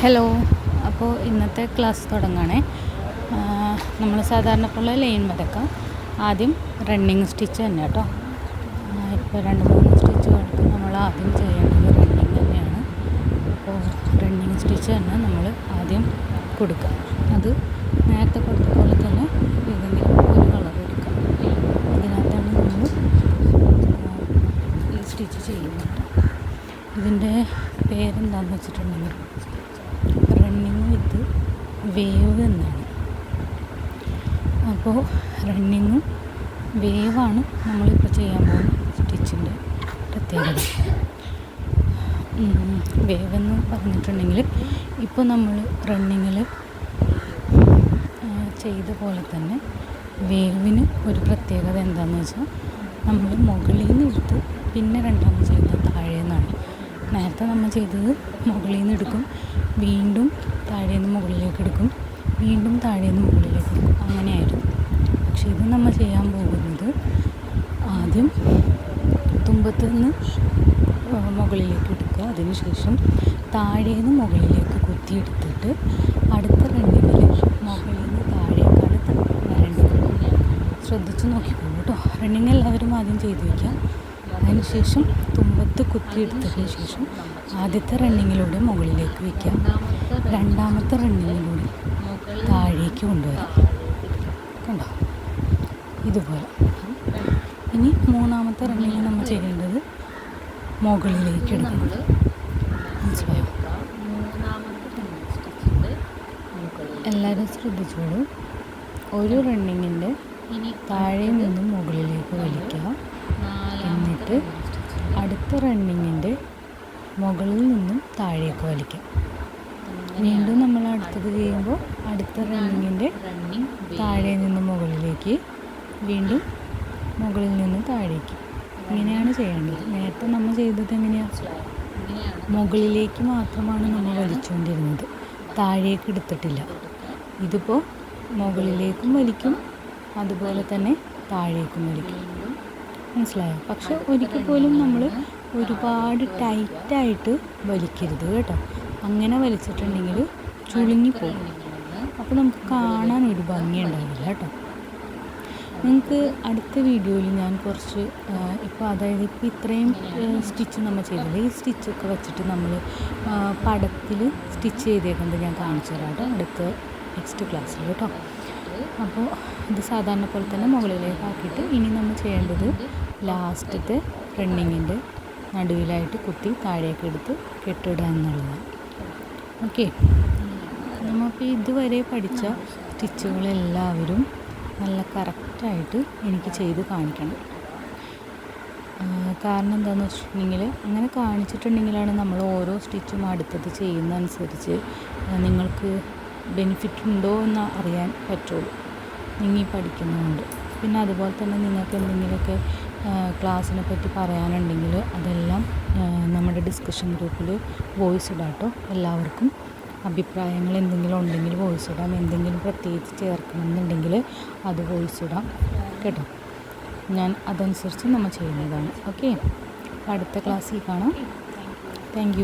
Hello അപ്പോൾ ഇന്നത്തെ class തുടങ്ങുകയാണേ നമ്മൾ സാധാരണ പോലെ ലൈൻ വരക്കാം ആദ്യം റണ്ണിങ് സ്റ്റിച്ച് തന്നെ കേട്ടോ. ഇപ്പോൾ രണ്ട് മൂന്ന് സ്റ്റിച്ച് കണക്ക് നമ്മൾ ആദ്യം ചെയ്യേണ്ടത് റണ്ണിങ് തന്നെയാണ്. അപ്പോൾ റണ്ണിങ് സ്റ്റിച്ച് തന്നെ നമ്മൾ ആദ്യം കൊടുക്കുക അത് നേരത്തെ കൊടുത്ത പോലെ തന്നെ ഏതെങ്കിലും ഒരു കളർ എടുക്കുക അതിനകത്താണ് നമ്മൾ ഈ സ്റ്റിച്ച് ചെയ്യുന്നത് ഇതിന്റെ പേരെന്താണെന്ന് വെച്ചിട്ടുണ്ടെങ്കിൽ റണ്ണിങ് വിത്ത് വേവ് എന്നാണ്. അപ്പോൾ റണ്ണിങ്ങും വേവാണ് നമ്മളിപ്പോൾ ചെയ്യാൻ പോകുന്ന സ്റ്റിച്ചിന്റെ പ്രത്യേകത. എന്ന് പറഞ്ഞിട്ടുണ്ടെങ്കിൽ ഇപ്പോൾ നമ്മൾ റണ്ണിങ്ങിൽ ചെയ്ത പോലെ തന്നെ വേവിന് ഒരു പ്രത്യേകത എന്താണെന്ന് വെച്ചാൽ നമ്മൾ മുകളിൽ നിന്ന് എടുത്ത് പിന്നെ രണ്ടാമത് നേരത്തെ നമ്മൾ ചെയ്തത് മുകളിൽ നിന്ന് എടുക്കും. വീണ്ടും താഴെ നിന്ന് മുകളിലേക്ക് എടുക്കും. വീണ്ടും താഴെ നിന്ന് മുകളിലേക്ക് എടുക്കും. അങ്ങനെയായിരുന്നു. പക്ഷേ ഇത് നമ്മൾ ചെയ്യാൻ പോകുന്നത് ആദ്യം തുമ്പത്ത് നിന്ന് മുകളിലേക്ക് എടുക്കുക. അതിനുശേഷം താഴെ നിന്ന് മുകളിലേക്ക് കുത്തിയെടുത്തിട്ട് അടുത്ത റണ്ണിങ്ങിൽ മുകളിൽ നിന്ന് താഴേക്കാണ് വരേണ്ടത് ശ്രദ്ധിച്ച് നോക്കിക്കോളൂ കേട്ടോ റണ്ണിങ് എല്ലാവരും ആദ്യം ചെയ്ത് വയ്ക്കുക അതിനുശേഷം തുമ്പത്ത് കുത്തിയെടുത്തതിന് ശേഷം ആദ്യത്തെ റണ്ണിങ്ങിലൂടെ മുകളിലേക്ക് വയ്ക്കാം. രണ്ടാമത്തെ റണ്ണിങ്ങിലൂടെ താഴേക്ക് കൊണ്ടുവരാം. കണ്ടോ? ഇതുപോലെ. ഇനി മൂന്നാമത്തെ റണ്ണിങ് നമ്മൾ ചെയ്യേണ്ടത് മുകളിലേക്ക് എടുക്കുന്നത് മനസ്സിലായോ? എല്ലാവരും ശ്രദ്ധിച്ചോളൂ. ഒരു റണ്ണിങ്ങിന്റെ താഴെ നിന്നും മുകളിലേക്ക് വലിക്കുക എന്നിട്ട് അടുത്ത റണ്ണിങ്ങിന്റെ മുകളിൽ നിന്നും താഴേക്ക് വലിക്കാം. വീണ്ടും നമ്മൾ അടുത്തത് ചെയ്യുമ്പോൾ അടുത്ത റണ്ണിങ്ങിന്റെ താഴെ നിന്ന് മുകളിലേക്ക് വീണ്ടും മുകളിൽ നിന്ന് താഴേക്ക്. ഇങ്ങനെയാണ് ചെയ്യേണ്ടത്. നേരത്തെ നമ്മൾ ചെയ്തത് എങ്ങനെയാണ് മുകളിലേക്ക് മാത്രമാണ് നമ്മൾ വലിച്ചുകൊണ്ടിരുന്നത്. താഴേക്ക് എടുത്തിട്ടില്ല. ഇതിപ്പോൾ മുകളിലേക്കും വലിക്കും. അതുപോലെ തന്നെ താഴേക്കും വലിക്കും മനസ്സിലായോ? പക്ഷെ ഒരിക്കൽ പോലും നമ്മൾ ഒരുപാട് ടൈറ്റായിട്ട് വലിക്കരുത് കേട്ടോ. അങ്ങനെ വലിച്ചിട്ടുണ്ടെങ്കിൽ ചുളുങ്ങിപ്പോകും അപ്പോൾ നമുക്ക് കാണാൻ ഒരു ഭംഗി ഉണ്ടാവില്ല കേട്ടോ. നിങ്ങൾക്ക് അടുത്ത വീഡിയോയിൽ ഞാൻ കുറച്ച് ഇപ്പോൾ അതായത് ഇപ്പോൾ ഇത്രയും സ്റ്റിച്ച് നമ്മൾ ചെയ്തില്ല ഈ സ്റ്റിച്ചൊക്കെ വെച്ചിട്ട് നമ്മൾ പടത്തിൽ സ്റ്റിച്ച് ചെയ്തേക്കുന്നത് ഞാൻ കാണിച്ചു തരാം കേട്ടോ അടുത്ത നെക്സ്റ്റ് ക്ലാസ്സിൽ കേട്ടോ. അപ്പോൾ ഇത് സാധാരണ പോലെ തന്നെ മുകളിലേക്ക് ആക്കിയിട്ട് ഇനി നമ്മൾ ചെയ്യേണ്ടത് ലാസ്റ്റത്തെ റണ്ണിങ്ങിന്റെ നടുവിലായിട്ട് കുത്തി താഴേക്ക് എടുത്ത് കെട്ടിടുക എന്നുള്ളതാണ്. ഓക്കെ. നമ്മളിപ്പോൾ ഇതുവരെ പഠിച്ച സ്റ്റിച്ചുകളെല്ലാവരും നല്ല കറക്റ്റായിട്ട് എനിക്ക് ചെയ്ത് കാണിക്കണം. കാരണം എന്താണെന്ന് വെച്ചിട്ടുണ്ടെങ്കിൽ അങ്ങനെ കാണിച്ചിട്ടുണ്ടെങ്കിലാണ് നമ്മൾ ഓരോ സ്റ്റിച്ചും അടുത്തത് ചെയ്യുന്ന അനുസരിച്ച് നിങ്ങൾക്ക് ബെനിഫിറ്റ് ഉണ്ടോ എന്ന് അറിയാൻ പറ്റുള്ളൂ. നിങ്ങൾ പഠിക്കുന്നുണ്ട്. പിന്നെ അതുപോലെ തന്നെ നിങ്ങൾക്ക് എന്തെങ്കിലുമൊക്കെ ക്ലാസ്സിനെ പറ്റി പറയാനുണ്ടെങ്കിൽ അതെല്ലാം നമ്മുടെ ഡിസ്കഷൻ ഗ്രൂപ്പിൽ വോയിസ് ഇടാം കേട്ടോ എല്ലാവർക്കും അഭിപ്രായങ്ങൾ എന്തെങ്കിലും ഉണ്ടെങ്കിൽ വോയിസ് ഇടാം. എന്തെങ്കിലും പ്രത്യേകിച്ച് ചേർക്കണമെന്നുണ്ടെങ്കിൽ അത് വോയിസ് ഇടാം. കേട്ടോ? ഞാൻ അതനുസരിച്ച് നമ്മൾ ചെയ്യുന്നതാണ്. ഓക്കെ? അടുത്ത ക്ലാസ്സിൽ കാണാം. താങ്ക്